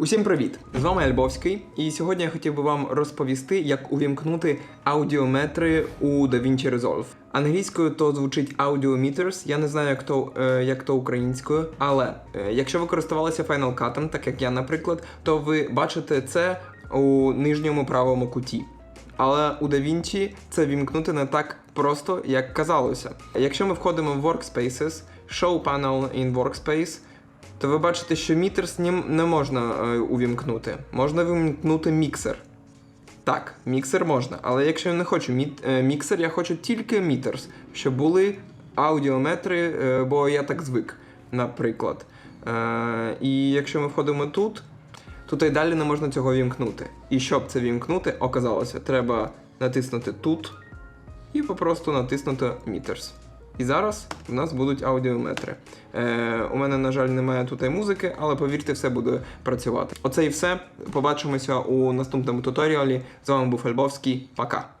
Усім привіт! З вами Альбовський, і сьогодні я хотів би вам розповісти, як увімкнути аудіометри у DaVinci Resolve. Англійською то звучить Audio Meters, я не знаю, як то, е, як то українською, але е, якщо ви користувалися Final Cut, так як я, наприклад, то ви бачите це у нижньому правому куті. Але у DaVinci це вімкнути не так просто, як казалося. Якщо ми входимо в Workspaces, Show Panel in Workspace, то ви бачите, що мітерс ним не можна е, увімкнути. Можна вимкнути міксер. Так, міксер можна, але якщо я не хочу е, міксер, я хочу тільки мітерс, щоб були аудіометри, е, бо я так звик, наприклад. І якщо ми входимо тут, тут і далі не можна цього вімкнути. І щоб це вімкнути, оказалося, треба натиснути тут і попросту натиснути Meters. І зараз у нас будуть аудіометри. Е, у мене, на жаль, немає тут музики, але повірте, все буде працювати. Оце і все. Побачимося у наступному туторіалі. З вами був Альбовський. Пока!